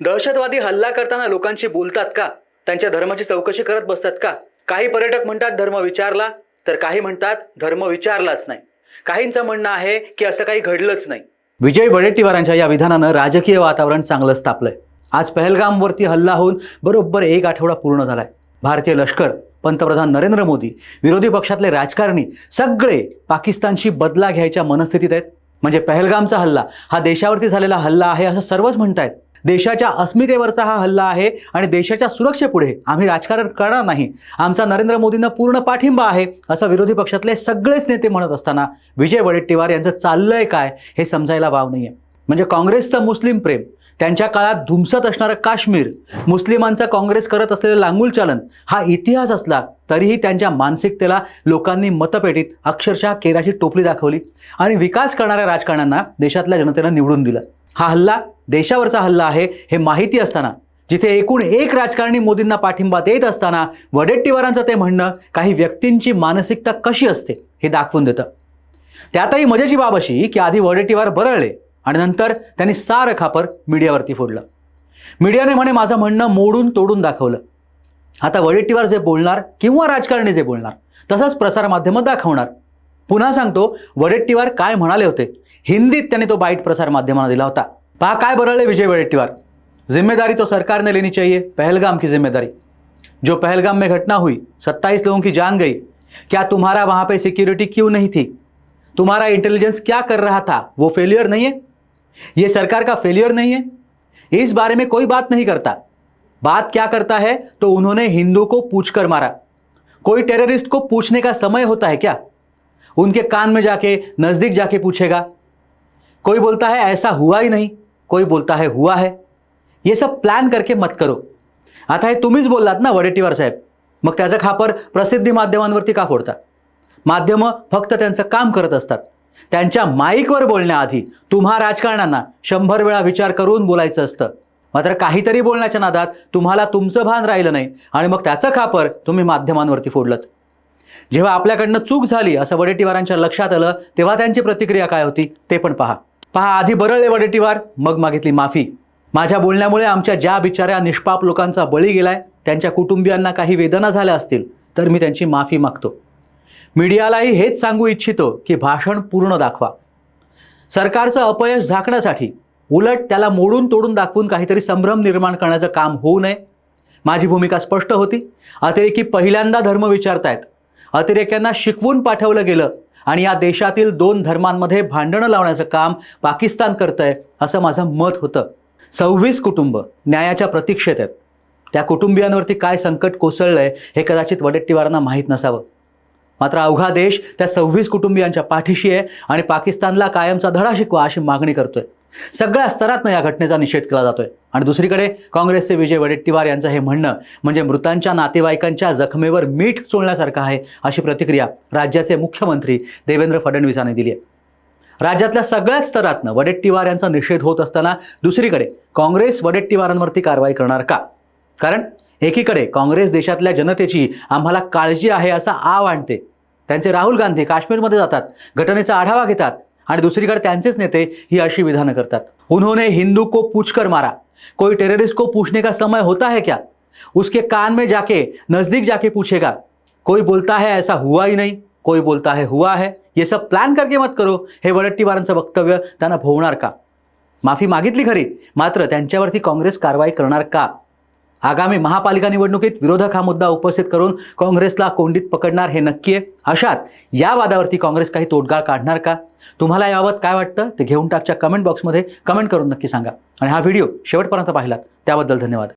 दहशतवादी हल्ला करताना लोकांशी बोलतात का? त्यांच्या धर्माची चौकशी करत बसतात का? काही पर्यटक म्हणतात धर्म विचारला तर काही म्हणतात धर्म विचारलाच नाही. काहींचं म्हणणं आहे की असं काही घडलंच नाही. विजय वडेट्टीवारांच्या या विधानानं राजकीय वातावरण चांगलंच तापलंय. आज पहलगामवरती हल्ला होऊन बरोबर एक आठवडा पूर्ण झालाय. भारतीय लष्कर पंतप्रधान नरेंद्र मोदी विरोधी पक्षातले राजकारणी सगळे पाकिस्तानशी बदला घ्यायच्या मनस्थितीत आहेत. म्हणजे पहलगामचा हल्ला हा देशावरती झालेला हल्ला आहे असं सर्वच म्हणतायत. देशाच्या अस्मितेवरचा हा हल्ला आहे आणि देशाच्या सुरक्षेपुढे आम्ही राजकारण करणार नाही. आमचा नरेंद्र मोदींना पूर्ण पाठिंबा आहे असं विरोधी पक्षातले सगळेच नेते म्हणत असताना विजय वडेट्टीवार यांचं चाललंय काय हे समजायला वाव आहे म्हणजे काँग्रेसचं मुस्लिम प्रेम त्यांच्या काळात धुमसत असणारं काश्मीर मुस्लिमांचा काँग्रेस करत असलेलं लांगुलचालन हा इतिहास असला तरीही त्यांच्या मानसिकतेला लोकांनी मतपेटीत अक्षरशः केराची टोपली दाखवली आणि विकास करणाऱ्या राजकारण्यांना देशातल्या जनतेनं निवडून दिलं. हा हल्ला देशावरचा हल्ला आहे हे माहिती असताना जिथे एकूण एक राजकारणी मोदींना पाठिंबा देत असताना वडेट्टीवारांचं ते म्हणणं काही व्यक्तींची मानसिकता कशी असते हे दाखवून देतं. त्यातही मजेची बाब अशी की आधी वडेट्टीवार बरळले आणि नंतर त्यांनी सारं खापर मीडियावरती फोडलं. मीडियाने म्हणे माझं म्हणणं मोडून तोडून दाखवलं. आता वडेट्टीवार जे बोलणार किंवा राजकारणी जे बोलणार तसंच प्रसारमाध्यमं दाखवणार. पुन्हा सांगतो वडेट्टीवार काय म्हणाले होते? हिंदीत त्यांनी तो बाईट प्रसारमाध्यमांना दिला होता. पहा काय बरळले विजय वडेट्टीवार. जिम्मेदारी तो सरकार ने लेनी चाहिए पहलगाम की जिम्मेदारी. जो पहलगाम में घटना हुई सत्ताईस लोगों की जान गई. क्या तुम्हारा वहां पे सिक्योरिटी क्यों नहीं थी? तुम्हारा इंटेलिजेंस क्या कर रहा था? वो फेलियर नहीं है? ये सरकार का फेलियर नहीं है। इस बारे में कोई बात नहीं करता। बात क्या करता है? तो उन्होंने हिंदू को पूछकर मारा। कोई टेररिस्ट को पूछने का समय होता है क्या? उनके कान में जाके नज़दीक जाके पूछेगा। कोई बोलता है ऐसा हुआ ही नहीं। कोई बोलता है हुआ है। ये सब प्लॅन करके मत करो। आता हे तुम्हीच बोललात ना वडेट्टीवार साहेब? मग त्याचा खापर प्रसिद्धी माध्यमांवरती का फोडता। माध्यमं फक्त त्यांचं काम करत असतात। त्यांच्या माईकवर बोलण्याआधी तुम्हा राजकारण्यांना शंभर वेळा विचार करून बोलायचं असतं. मात्र काहीतरी बोलण्याच्या नादात तुम्हाला तुमचं भान राहिलं नाही आणि मग त्याचं खापर तुम्ही माध्यमांवरती फोडलं जेव्हा आपल्याकडनं चूक झाली असं वडेट्टीवारांच्या लक्षात आलं तेव्हा त्यांची प्रतिक्रिया काय होती ते पण पहा. पहा आधी बरळले वडेट्टीवार मग मागितली माफी. माझ्या बोलण्यामुळे आमच्या ज्या बिचाऱ्या निष्पाप लोकांचा बळी गेलाय त्यांच्या कुटुंबियांना काही वेदना झाल्या असतील तर मी त्यांची माफी मागतो. मीडियालाही हेच सांगू इच्छितो की भाषण पूर्ण दाखवा. सरकारचं अपयश झाकण्यासाठी उलट त्याला मोडून तोडून दाखवून काहीतरी संभ्रम निर्माण करण्याचं काम होऊ नये. माझी भूमिका स्पष्ट होती. अतिरेकी पहिल्यांदा धर्म विचारतायत. अतिरेक्यांना शिकवून पाठवलं गेलं आणि या देशातील दोन धर्मांमध्ये भांडणं लावण्याचं काम पाकिस्तान करतंय असं माझं मत होतं. सव्वीस कुटुंब न्यायाच्या प्रतीक्षेत आहेत. त्या कुटुंबियांवरती काय संकट कोसळलंय हे कदाचित वडेट्टीवारांना माहीत नसावं. मात्र अवघा देश त्या सव्वीस कुटुंबियांच्या पाठीशी आहे आणि पाकिस्तानला कायमचा धडा शिकवा अशी मागणी करतोय. सगळ्या स्तरातनं या घटनेचा निषेध केला जातोय. आणि दुसरीकडे काँग्रेसचे विजय वडेट्टीवार यांचं हे म्हणणं म्हणजे मृतांच्या नातेवाईकांच्या जखमेवर मीठ चोळण्यासारखं आहे अशी प्रतिक्रिया राज्याचे मुख्यमंत्री देवेंद्र फडणवीसांनी दिली आहे. राज्यातल्या सगळ्याच स्तरातनं वडेट्टीवार यांचा निषेध होत असताना दुसरीकडे काँग्रेस वडेट्टीवारांवरती कारवाई करणार का? कारण एकीकडे काँग्रेस देशातल्या जनतेची आम्हाला काळजी आहे असा आव आणते. त्यांचे राहुल गांधी काश्मीरमध्ये जातात घटनेचा आढावा घेतात आणि दुसरीकडे त्यांचेच नेते ही अशी विधानं करतात. उन्होंने हिंदू को पूछकर मारा. कोई टेररिस्ट को पूछने का समय होता है क्या? उसके कान में जाके नजदीक जाके पूछेगा कोई बोलता है ऐसा हुआ ही नहीं? कोई बोलता है हुआ है? ये सब प्लॅन करके मत करो. हे वडट्टीवारांचं वक्तव्य त्यांना भोवणार का? माफी मागितली खरी मात्र त्यांच्यावरती काँग्रेस कारवाई करणार का? आगामी महापालिका निवडणुकीत विरोधक हा मुद्दा उपस्थित करून काँग्रेसला कोंडीत पकडणार हे नक्की आहे. अशात या वादावरती काँग्रेस काही तोडगा काढणार का? तुम्हाला याबाबत काय वाटतं? ते घेऊन टाकच्या कमेंट बॉक्समध्ये कमेंट करून नक्की सांगा. आणि हा व्हिडिओ शेवटपर्यंत पाहिलात त्याबद्दल धन्यवाद.